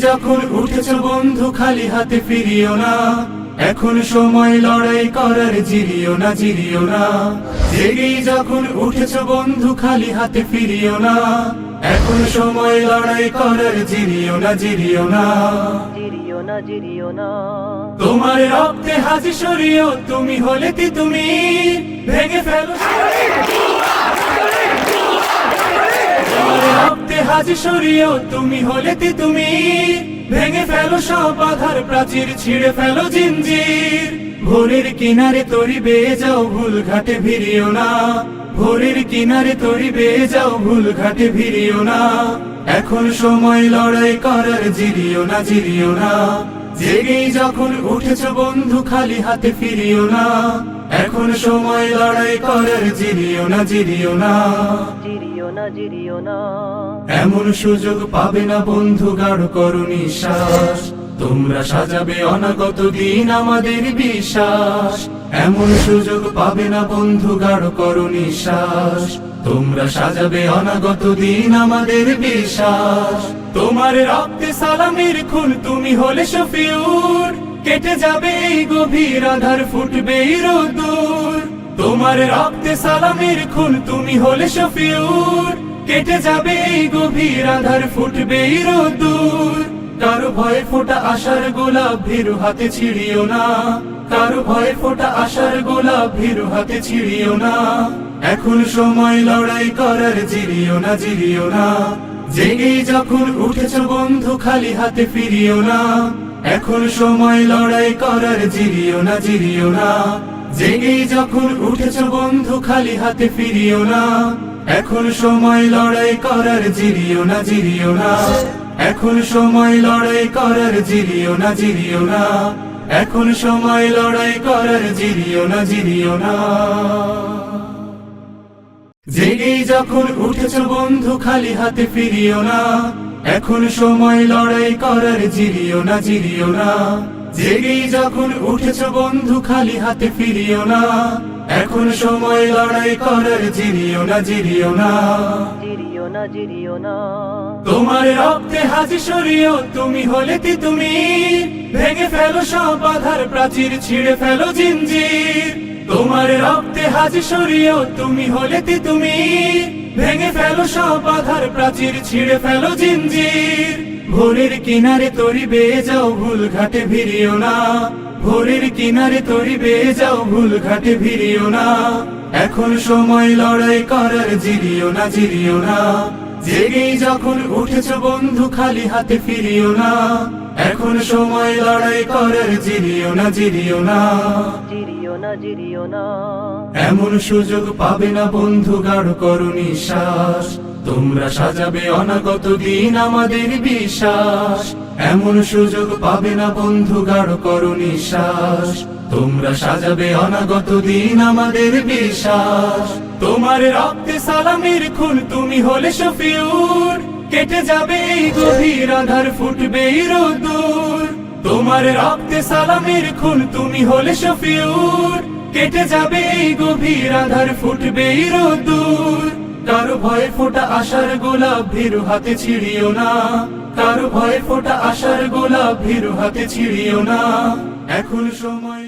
যখন উঠেছ বন্ধু খালি হাতে ফিরিও না। এখন সময় লড়াই করার জিরিও না জিরিও না। জেগেই যখন উঠেছ বন্ধু খালি হাতে ফিরিও না। এখন সময় লড়াই করার জিরিও না জিরিও না। তোমার রক্তে হাজি সরিও তুমি হলে কি তুমি? ভেঙে ফেলো তোমার রক্তে হাজি সরিও তুমি হলে কি তুমি। ভেঙে ফেলো সব বাধার প্রাচীর ছিঁড়ে ফেলো জিঞ্জির। ভোরের কিনারে তরি বেয়ে যাও, ভুল ঘাটে ভিড়িও না। ভোরের কিনারে তরি বেয়ে যাও, ভুল ঘাটে ভিড়িও না। এখন সময় লড়াই করার জিরিও না জিরিও না। জেগেই যখন উঠেছ বন্ধু, খালি হাতে ফিরিও না। এখন সময় লড়াই করার জিরিও না জিরিও না। জিরিও না জিরিও না। এমন সুযোগ পাবে না বন্ধু গাঢ় করো নিঃশ্বাস। তোমরা সাজাবে অনাগত দিন আমাদের বিশ্বাস। এমন সুযোগ পাবে না বন্ধু গাঢ় করো নিঃশ্বাস। তোমরা সাজাবে অনাগত দিন আমাদের বিশ্বাস। তোমার রক্তে সালামের খুন তুমি হলে শফিউর। কেটে যাবে এই গভীর আধার, ফুটবে রোদুর তোমার রক্তে সালামের খুন, তুমি হলে শফিউর। কেটে যাবে এই গভীর আধার, ফুটবে রোদুর কারও ভয়ে ফোটা আশার গোলাপ, ভীরু হাতে ছিড়িও না। কারও ভয়ে ফোটা আশার গোলাপ, ভীরু হাতে ছিড়িও না। এখন সময় লড়াই করার, জিরিও না জিরিও না। জেগেই যখন উঠেছ বন্ধু, খালি হাতে ফিরিও না। এখন সময় লড়াই করার, জিরিও না জিরিও না। জেগেই যখন উঠেছ বন্ধু, খালি হাতে ফিরিও না। এখন সময় লড়াই করার, জিরিও না জিরিও না। এখন সময় লড়াই করার, জিরিও না জিরিও না। এখন সময় লড়াই করার, জিরিও না জিরিও না। জেগেই যখন উঠেছ বন্ধু, খালি হাতে ফিরিও না। এখন সময় লড়াই করার জিরিও না জিরিও না। জেগেই যখন উঠেছ বন্ধু খালি হাতে ফিরিও না। এখন সময় লড়াই করার জিরিও না জিরিও না। জিরিও না জিরিও না। তোমার রক্তে হাজি সরিও তুমি হলে কি তুমি। ভেঙে ফেলো সব বাধার প্রাচীর ছিঁড়ে ফেলো জিঞ্জির। তোমার রক্তে হাজি সরিও তুমি হলে কি তুমি। ভেঙে ফেলো সব বাধার প্রাচীর ছিঁড়ে ফেলো জিঞ্জির। ভোরের কিনারে তরি বেয়ে যাও, ভুল ঘাটে ভিড়িও না। ভোরের কিনারে তরি বেয়ে যাও, ভুল ঘাটে ভিড়িও না। এখন সময় লড়াই করার জিরিও না জিরিও না। জেগেই যখন উঠেছ বন্ধু, খালি হাতে ফিরিও না। এখন সময় লড়াই করার জিরিও না জিরিও না। জিরিও না জিরিও না। এমন সুযোগ পাবে না বন্ধু গাঢ় করো নিঃশ্বাস। তোমরা সাজাবে অনাগত দিন আমাদের বিশ্বাস। এমন সুযোগ পাবে না বন্ধু গাঢ় করো নিঃশ্বাস। তোমরা সাজাবে অনাগত দিন আমাদের বিশ্বাস। তোমার রক্তে সালামের খুন তুমি হলে শফিউর। কেটে যাবে গভীর আধার, ফুটবে তোমার রক্তে সালামের খুন, তুমি হলে শফিউর। কেটে যাবে গভীর আধার, ফুটবে কারও ভয়ে ফোটা আশার গোলাপ, ভীরু হাতে ছিড়িও না। কারও ভয়ে ফোটা আশার গোলাপ, ভীরু হাতে ছিড়িও না। এখন সময়